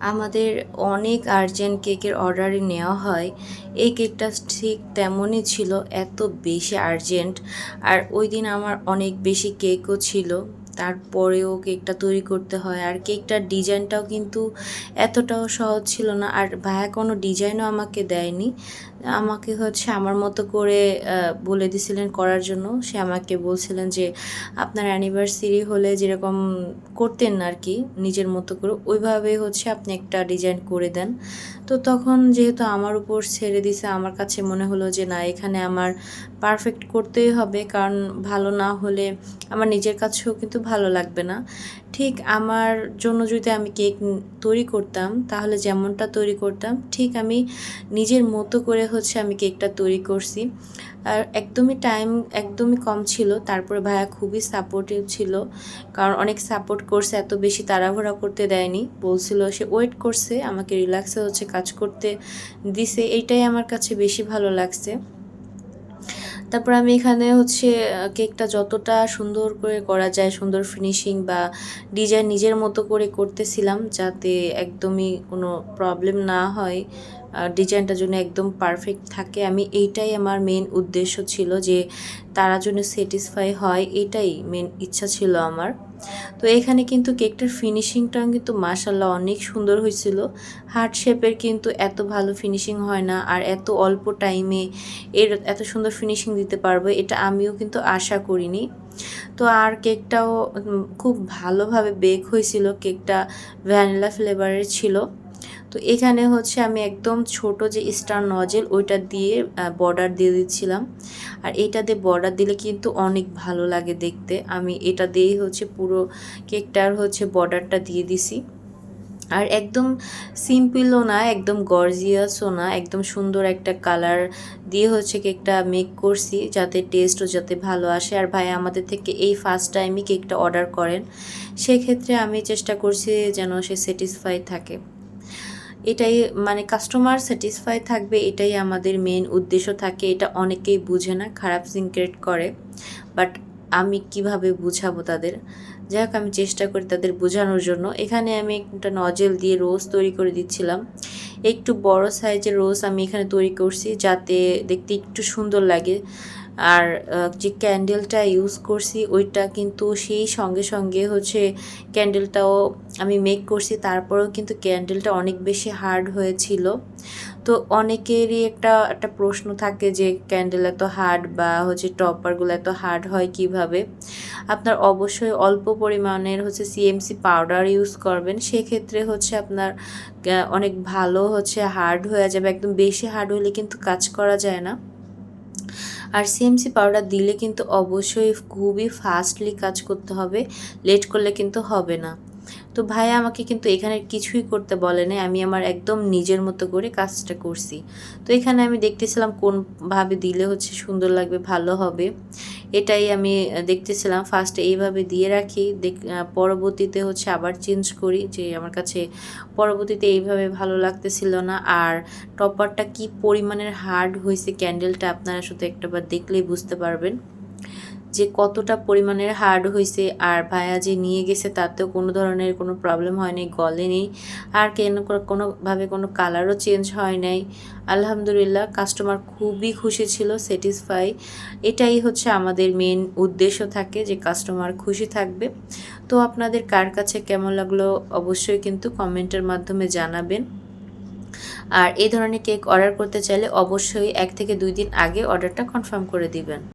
আমাদের অনেক আর্জেন্ট কেকের অর্ডারই নেওয়া হয়। এই কেকটা ঠিক তেমনই ছিল, এত বেশি আর্জেন্ট আর ওই দিন আমার অনেক বেশি কেকও ছিল। তারপরেও কেকটা তৈরি করতে হয়। আর কেকটার ডিজাইনটাও কিন্তু এতটাও সহজ ছিল না। আর ভাইয়া কোনো ডিজাইনও আমাকে দেয়নি। আমাকে হচ্ছে আমার মতো করে বলে দিছিলেন করার জন্য। সে আমাকে বলছিলেন যে, আপনার অ্যানিভার্সারি হলে যেরকম করতেন আর কি, নিজের মতো করে, ওইভাবে হচ্ছে আপনি একটা ডিজাইন করে দেন। তো তখন যেহেতু আমার উপর ছেড়ে দিছে, আমার কাছে মনে হলো যে, না, এখানে আমার পারফেক্ট করতেই হবে। কারণ ভালো না হলে আমার নিজের কাছেও কিন্তু ভালো লাগবে না। ঠিক আমার জন্য যদি আমি কেক তৈরি করতাম, তাহলে যেমনটা তৈরি করতাম, ঠিক আমি নিজের মতো করে হচ্ছে আমি কেকটা তৈরি করছি। আর একদমই টাইম একদমই কম ছিল, তারপরে ভাইয়া খুবই সাপোর্টিভ ছিল। কারণ অনেক সাপোর্ট করছে, এত বেশি তাড়াহুড়া করতে দেয়নি। বলছিল সে ওয়েট করছে, আমাকে রিল্যাক্সে হচ্ছে কাজ করতে দিছে। এইটাই আমার কাছে বেশি ভালো লাগছে। তারপর আমি এখানে হচ্ছে কেকটা যতটা সুন্দর করে করা যায়, সুন্দর ফিনিশিং বা ডিজাইন নিজের মতো করে করতেছিলাম যাতে একদমই কোনো প্রবলেম না হয় ডিজাইনটা যেন একদম পারফেক্ট থাকে। আমি এইটাই আমার মেন উদ্দেশ্য ছিল যে তারা যেন স্যাটিসফাই হয়, এটাই মেন ইচ্ছা ছিল আমার। তো এখানে কিন্তু কেকটার ফিনিশিংটাও কিন্তু মাসাল্লাহ অনেক সুন্দর হয়েছিল। হার্ট শেপের কিন্তু এত ভালো ফিনিশিং হয় না আর এত অল্প টাইমে এর এত সুন্দর ফিনিশিং দিতে পারব, এটা আমিও কিন্তু আশা করিনি। তো আর কেকটাও খুব ভালোভাবে বেক হয়েছিল। কেকটা ভ্যানিলা ফ্লেভারের ছিল। তো এখানে হচ্ছে আমি একদম ছোট যে স্টার নজেল ওইটা দিয়ে বর্ডার দিয়ে দিচ্ছিলাম। আর এটা দিয়ে বর্ডার দিলে কিন্তু অনেক ভালো লাগে দেখতে। আমি এটা দিয়েই হচ্ছে পুরো কেকটার হচ্ছে বর্ডারটা দিয়ে দিছি। আর একদম সিম্পলও না, একদম গর্জিয়াসও না, একদম সুন্দর একটা কালার দিয়ে হচ্ছে কেকটা মেক করছি, যাতে টেস্টও যাতে ভালো আসে। আর ভাই আমাদের থেকে এই ফার্স্ট টাইমই কেকটা অর্ডার করেন, সেক্ষেত্রে আমি চেষ্টা করছি যেন সে স্যাটিসফাই থাকে। এটাই মানে কাস্টমার স্যাটিসফাই থাকবে, এটাই আমাদের মেন উদ্দেশ্য থাকে, এটা অনেকেই বুঝে না, খারাপ সিনক্রেট করে। বাট আমি কীভাবে বুঝাবো তাদের? যাই হোক, আমি চেষ্টা করি তাদের বোঝানোর জন্য। এখানে আমি একটা নজেল দিয়ে রোজ তৈরি করে দিচ্ছিলাম। একটু বড় সাইজের রোজ আমি এখানে তৈরি করছি যাতে দেখতে একটু সুন্দর লাগে। আর যে ক্যান্ডেলটা ইউজ করছি, ওইটা কিন্তু সেই সঙ্গে সঙ্গে হচ্ছে ক্যান্ডেলটাও আমি মেক করছি। তারপরেও কিন্তু ক্যান্ডেলটা অনেক বেশি হার্ড হয়েছিল। তো অনেকেরই একটা একটা প্রশ্ন থাকে যে ক্যান্ডেল এত হার্ড বা হচ্ছে টপারগুলো এত হার্ড হয় কীভাবে? আপনার অবশ্যই অল্প পরিমাণের হচ্ছে সিএমসি পাউডার ইউজ করবেন। সেক্ষেত্রে হচ্ছে আপনার অনেক ভালো হচ্ছে হার্ড হয়ে যাবে। একদম বেশি হার্ড হলে কিন্তু কাজ করা যায় না। আর সিএমসি পাউডার দিলে কিন্তু অবশ্যই খুবই ফাস্টলি কাজ করতে হবে লেট করলে কিন্তু হবে না। তো ভাইয়া আমাকে কিন্তু এখানে কিছুই করতে বলে বলেনি আমি আমার একদম নিজের মতো করে কাজটা করছি। তো এখানে আমি দেখতেছিলাম কোনভাবে দিলে হচ্ছে সুন্দর লাগবে, ভালো হবে। এটাই আমি দেখতেছিলাম। ফার্স্টে এইভাবে দিয়ে রাখি। পরবর্তীতে হচ্ছে আবার চেঞ্জ করি যে আমার কাছে পরবর্তীতে এইভাবে ভালো লাগতেছিল না। আর টপারটা কি পরিমাণের হার্ড হয়েছে ক্যান্ডেলটা আপনারা শুধু একটাবার দেখলেই বুঝতে পারবেন। যে কতটা পরিমাণের হার্ড হয়েছে আর ভাইয়া যে নিয়ে গেছে তাতেও কোনো ধরনের কোনো প্রবলেম হয়নি গলেনি আর কেন কোনোভাবে কোনো কালারও চেঞ্জ হয় নাই। আলহামদুলিল্লাহ কাস্টমার খুবই খুশি ছিল স্যাটিসফাই এটাই হচ্ছে আমাদের মেন উদ্দেশ্য থাকে যে কাস্টমার খুশি থাকবে। তো আপনাদের কার কাছে কেমন লাগল অবশ্যই কিন্তু কমেন্টের মাধ্যমে জানাবেন। আর এই ধরনের কেক অর্ডার করতে চাইলে অবশ্যই এক থেকে দুই দিন আগে অর্ডারটা কনফার্ম করে দিবেন।